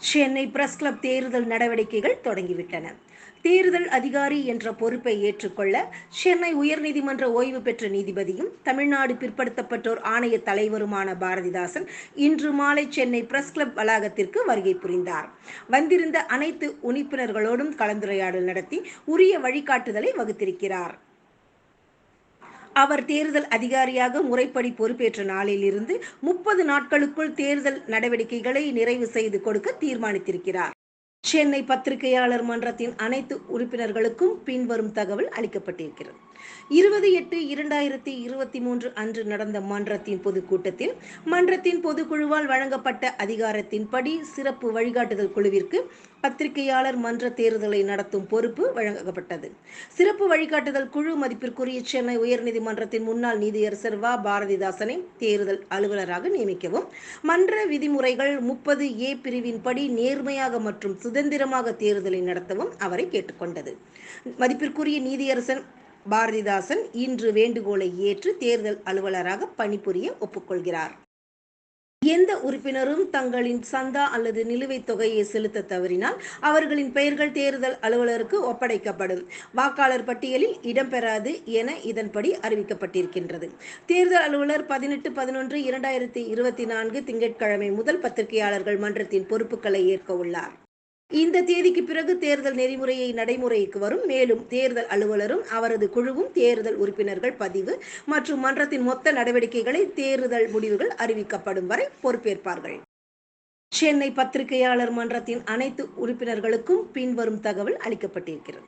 Chennai press club தேர்தல் நடவடிக்கைகள் தொடங்கிவிட்டன. தேர்தல் அதிகாரி என்ற பொறுப்பை ஏற்றுக்கொள்ள சென்னை உயர்நீதிமன்ற ஓய்வு பெற்ற நீதிபதியும் தமிழ்நாடு பிற்படுத்தப்பட்டோர் ஆணைய தலைவருமான பாரதிதாசன் இன்று மாலை சென்னை பிரஸ் கிளப் வளாகத்திற்கு வருகை புரிந்தார். வந்திருந்த அனைத்து உறுப்பினர்களோடும் கலந்துரையாடல் நடத்தி உரிய வழிகாட்டுதலை வகுத்திருக்கிறார். அவர் தேர்தல் அதிகாரியாக முறைப்படி பொறுப்பேற்ற நாளிலிருந்து முப்பது நாட்களுக்குள் தேர்தல் நடவடிக்கைகளை நிறைவு செய்து கொடுக்க தீர்மானித்திருக்கிறார். சென்னை பத்திரிகையாளர் மன்றத்தின் அனைத்து உறுப்பினர்களுக்கும் பின்வரும் தகவல் அளிக்கப்பட்டிருக்கிறது. இருபது எட்டு இரண்டாயிரத்தி இருபத்தி மூன்று அன்று நடந்த மன்றத்தின் பொதுக்கூட்டத்தில் மன்றத்தின் பொதுக்குழுவால் வழங்கப்பட்ட அதிகாரத்தின்படி சிறப்பு வழிகாட்டுதல் குழுவிற்கு பத்திரிகையாளர் மன்ற தேர்தலை நடத்தும் பொறுப்பு வழங்கப்பட்டது. சிறப்பு வழிகாட்டுதல் குழு மதிப்பிற்குரிய சென்னை உயர்நீதிமன்றத்தின் முன்னாள் நீதியரசர் வா. பாரதிதாசனை தேர்தல் அலுவலராக நியமிக்கவும் மன்ற விதிமுறைகள் முப்பது ஏ பிரிவின்படி நேர்மையாக மற்றும் சுதந்திரமாக தேர்தலை நடத்தவும் அவரை கேட்டுக்கொண்டது. மதிப்பிற்குரிய நீதியரசன் பாரதிதாசன் இன்று வேண்டுகோளை ஏற்று தேர்தல் அலுவலராக பணிபுரிய ஒப்புக்கொள்கிறார். எந்த உறுப்பினரும் தங்களின் சந்தா அல்லது நிலுவைத் தொகையை செலுத்த தவறினால் அவர்களின் பெயர்கள் தேர்தல் அலுவலருக்கு ஒப்படைக்கப்படும். வாக்காளர் பட்டியலில் இடம்பெறாது என இதன்படி அறிவிக்கப்பட்டிருக்கின்றது. தேர்தல் அலுவலர் பதினெட்டு பதினொன்று இரண்டாயிரத்தி இருபத்தி நான்கு திங்கட்கிழமை முதல் பத்திரிகையாளர்கள் மன்றத்தின் பொறுப்புகளை ஏற்க உள்ளார். இந்த தேதிக்கு பிறகு தேர்தல் நெறிமுறையை நடைமுறைக்கு வரும். மேலும் தேர்தல் அலுவலரும் அவரது குழுவும் தேர்தல் உறுப்பினர்கள் பதிவு மற்றும் மன்றத்தின் மொத்த நடவடிக்கைகளை தேர்தல் முடிவுகள் அறிவிக்கப்படும் வரை பொறுப்பேற்பார்கள். சென்னை பத்திரிகையாளர் மன்றத்தின் அனைத்து உறுப்பினர்களுக்கும் பின்வரும் தகவல் அளிக்கப்பட்டிருக்கிறது.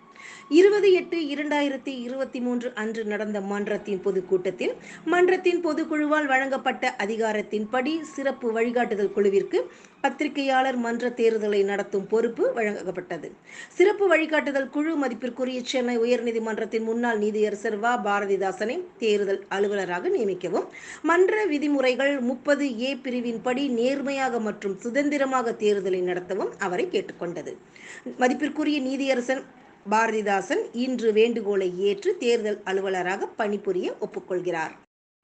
இருபது எட்டு இரண்டாயிரத்தி இருபத்தி மூன்று அன்று நடந்த மன்றத்தின் பொதுக்கூட்டத்தில் மன்றத்தின் பொதுக்குழுவால் வழங்கப்பட்ட அதிகாரத்தின்படி சிறப்பு வழிகாட்டுதல் குழுவிற்கு பத்திரிகையாளர் மன்ற தேர்தலை நடத்தும் பொறுப்பு வழங்கப்பட்டது. சிறப்பு வழிகாட்டுதல் குழு மதிப்பிற்குரிய சென்னை உயர்நீதிமன்றத்தின் முன்னாள் நீதியரசர் வ. பாரதிதாசனை தேர்தல் அலுவலராக நியமிக்கவும் மன்ற விதிமுறைகள் முப்பது ஏ பிரிவின்படி நேர்மையாக மற்றும் சுதந்திரமாக தேர்தலை நடத்தவும் அவரை கேட்டுக்கொண்டது. மதிப்பிற்குரிய நீதியரசன் பாரதிதாசன் இன்று வேண்டுகோளை ஏற்று தேர்தல் அலுவலராக பணிபுரிய ஒப்புக்கொள்கிறார்.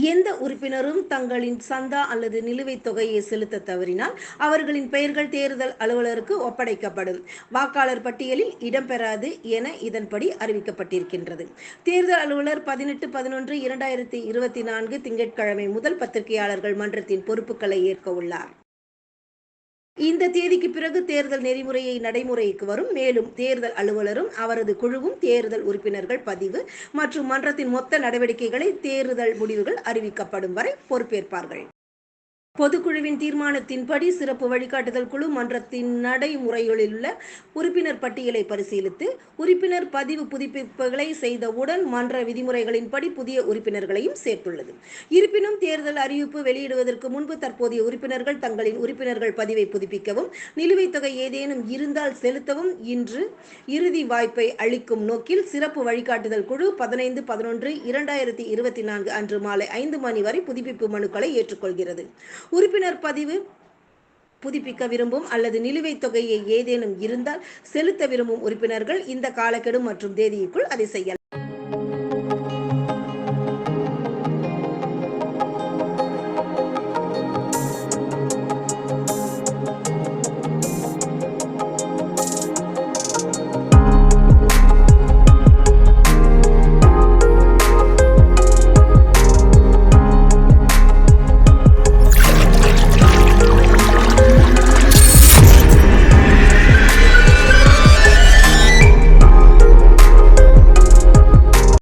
எந்த உறுப்பினரும் தங்களின் சந்தா அல்லது நிலுவைத் தொகையை செலுத்த தவறினால் அவர்களின் பெயர்கள் தேர்தல் அலுவலருக்கு ஒப்படைக்கப்படும். வாக்காளர் பட்டியலில் இடம்பெறாது என இதன்படி அறிவிக்கப்பட்டிருக்கின்றது. தேர்தல் அலுவலர் பதினெட்டு பதினொன்று இரண்டாயிரத்தி இருபத்தி நான்கு திங்கட்கிழமை முதல் பத்திரிகையாளர்கள் மன்றத்தின் பொறுப்புகளை ஏற்க உள்ளார். இந்த தேதிக்கு பிறகு தேர்தல் நெறிமுறையை நடைமுறைக்கு வரும். மேலும் தேர்தல் அலுவலரும் அவரது குழுவும் தேர்தல் உறுப்பினர்கள் பதிவு மற்றும் மன்றத்தின் மொத்த நடவடிக்கைகளை தேர்தல் முடிவுகள் அறிவிக்கப்படும் வரை பொறுப்பேற்பார்கள். பொதுக்குழுவின் தீர்மானத்தின்படி சிறப்பு வழிகாட்டுதல் குழு மன்றத்தின் நடைமுறைகளில் உள்ள உறுப்பினர் பட்டியலை பரிசீலித்து உறுப்பினர் பதிவு புதுப்பிப்புகளை செய்தவுடன் மன்ற விதிமுறைகளின்படி புதிய உறுப்பினர்களையும் சேர்த்துள்ளது. இருப்பினும் தேர்தல் அறிவிப்பு வெளியிடுவதற்கு முன்பு தற்போதைய உறுப்பினர்கள் தங்களின் உறுப்பினர்கள் பதிவை புதுப்பிக்கவும் நிலுவைத் தொகை ஏதேனும் இருந்தால் செலுத்தவும் இன்று இறுதி வாய்ப்பை அளிக்கும் நோக்கில் சிறப்பு வழிகாட்டுதல் குழு பதினைந்து பதினொன்று இரண்டாயிரத்தி இருபத்தி நான்கு அன்று மாலை ஐந்து மணி வரை புதுப்பிப்பு மனுக்களை ஏற்றுக்கொள்கிறது. உறுப்பினர் பதிவு புதுப்பிக்க விரும்பும் அல்லது நிலுவைத் தொகையை ஏதேனும் இருந்தால் செலுத்த விரும்பும் உறுப்பினர்கள் இந்த காலக்கெடு மற்றும் தேதிக்குள் அதை செய்யலாம்.